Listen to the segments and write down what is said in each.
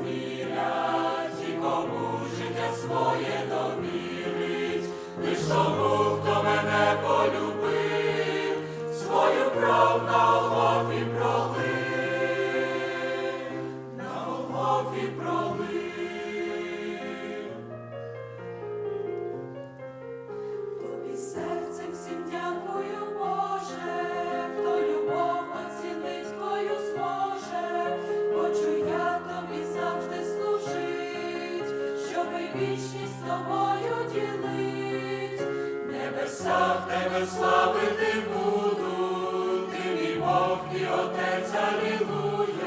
смірять, і кому життя своє довірить, лиш тому, хто мене полюбив, свою кров на Голгофі пролив, на Голгофі пролив. Вічність з тобою ділить. Небеса в тебе славити буду, ти мій Бог і Отець, Алілуя.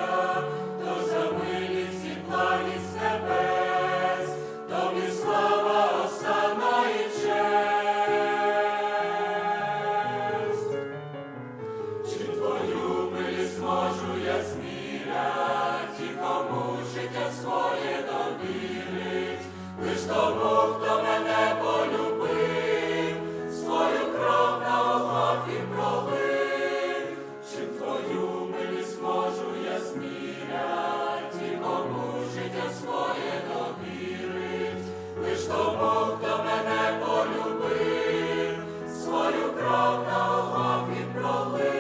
no